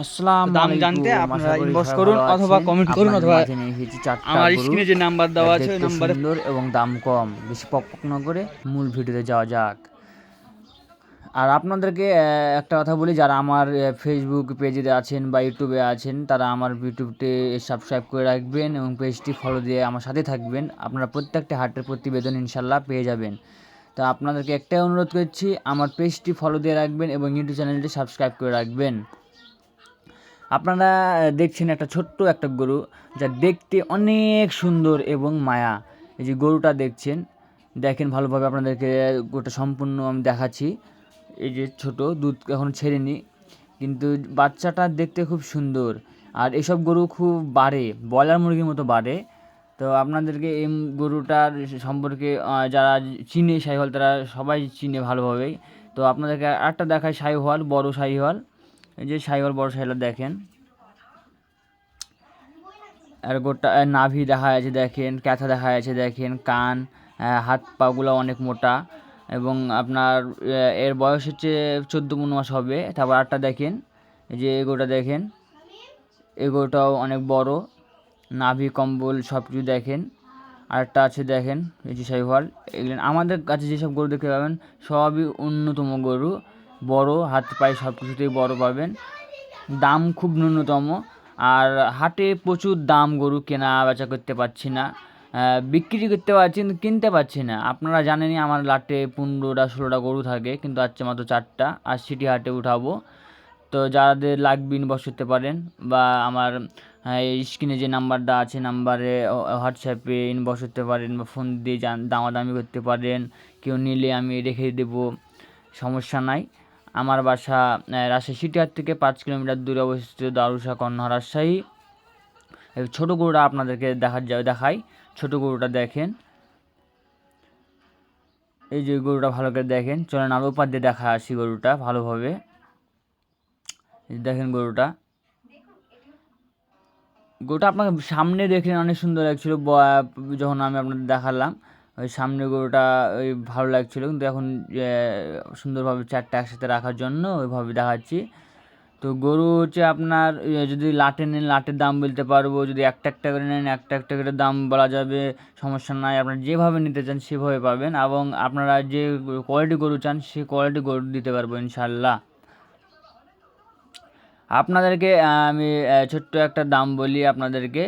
আসসালাম দাম জানতে আপনারা ইনবক্স করুন অথবা কমেন্ট করুন অথবা আমার স্ক্রিনে যে নাম্বার দেওয়া আছে ওই নাম্বারে সুন্দর এবং দাম কম। বেশি পক পক না করে মূল ভিডিওতে যাওয়া যাক। আর আপনাদেরকে একটা কথা বলি যারা আমার ফেসবুক পেজে আছেন বা ইউটিউবে আছেন তারা আমার ইউটিউবটি সাবস্ক্রাইব করে রাখবেন এবং পেজটি ফলো দিয়ে আমার সাথে থাকবেন। আপনারা প্রত্যেকটা হাটের প্রতিবেদন ইনশাল্লাহ পেয়ে যাবেন। তো আপনাদেরকে একটাই অনুরোধ করছি আমার পেজটি ফলো দিয়ে রাখবেন এবং ইউটিউব চ্যানেলটি সাবস্ক্রাইব করে রাখবেন। আপনারা দেখছেন একটা ছোট্ট একটা গরু যা দেখতে অনেক সুন্দর এবং মায়া। এই যে গরুটা দেখছেন, দেখেন ভালোভাবে আপনাদেরকে গরুটা সম্পূর্ণ আমি দেখাচ্ছি। এই যে ছোট, দুধ এখন ছেড়েনি কিন্তু বাচ্চাটা দেখতে খুব সুন্দর। আর এসব গরু খুব বাড়ে, ব্রয়লার মুরগির মতো বাড়ে। তো আপনাদেরকে এই গরুটার সম্পর্কে যারা চিনে সাইহল তারা সবাই চিনে ভালোভাবেই। তো আপনাদেরকে আরেকটা দেখায় সাইহল বড় সাইহল এই যে সাইহল বড় সাইহল দেখেন। আর গোটা নাভি দেখা যাচ্ছে, দেখেন, ক্যাথা দেখা যাচ্ছে, দেখেন, কান হাত পাগুলো অনেক মোটা এবং আপনার এর বয়স হচ্ছে চোদ্দ পনেরো মাস হবে। তারপর আটটা দেখেন, এই যে এগোটা দেখেন, এগোটাও অনেক বড়। নাভি, কম্বল সব কিছু দেখেন। আরেকটা আছে দেখেন, এই যে সাইহল এগুলো আমাদের কাছে যেসব গরু দেখতে পাবেন, সবই অন্যতম গরু। বড়, হাত পায়ে সব কিছুতেই বড় পাবেন। দাম খুব ন্যূনতম। আর হাটে প্রচুর দাম গরু কেনা বেচা করতে পারছি না। বিক্রি করতে পারছি কিন্তু কিনতে পারছি না। আপনারা জানেনই আমার লাটে পনেরোটা, ষোলোটা গরু থাকে, কিন্তু আজকে মাত্র চারটা। আর সিটি হাটে উঠাবো। তো যাদের লাগবে ইনবক্স করতে পারেন বা আমার এই স্ক্রিনে যে নাম্বারটা আছে, নাম্বারে হোয়াটসঅ্যাপে ইনবক্স করতে পারেন বা ফোন দিয়ে দামাদামি করতে পারেন। কেউ নিলে আমি রেখে দেবো। সমস্যা নাই। আমার বাসা রাজশাহী সিটিহাট থেকে পাঁচ কিলোমিটার দূরে অবস্থিত দারুসা কন্যা রাজশাহী। ছোটো গরুটা আপনাদেরকে দেখার যাবে দেখাই। ছোটো গরুটা দেখেন। এই যে গরুটা ভালো করে দেখেন। চলেন আরও ওপার দিয়ে দেখা আসি গরুটা ভালোভাবে। দেখেন গরুটা। গরুটা আপনাকে সামনে দেখলেন অনেক সুন্দর লাগছিল। যখন আমি আপনাদের দেখালাম। ওই সামনে গরুটা ওই ভালো লাগছিল। কিন্তু এখন সুন্দরভাবে চারটা একসাথে রাখার জন্য ওইভাবে দেখাচ্ছি। তো গরু হচ্ছে আপনার যদি লাটে নেন, লাটের দাম বলতে পারব। যদি একটা একটা করে নেন, একটা একটা করে দাম বলা যাবে, সমস্যা নাই। আপনারা যেভাবে নিতে চান সেভাবে পাবেন এবং আপনারা যে কোয়ালিটি গরু চান, সে কোয়ালিটি গরু দিতে পারব ইনশাল্লাহ আপনাদেরকে, আমি ছোট্ট একটা দাম বলি আপনাদেরকে।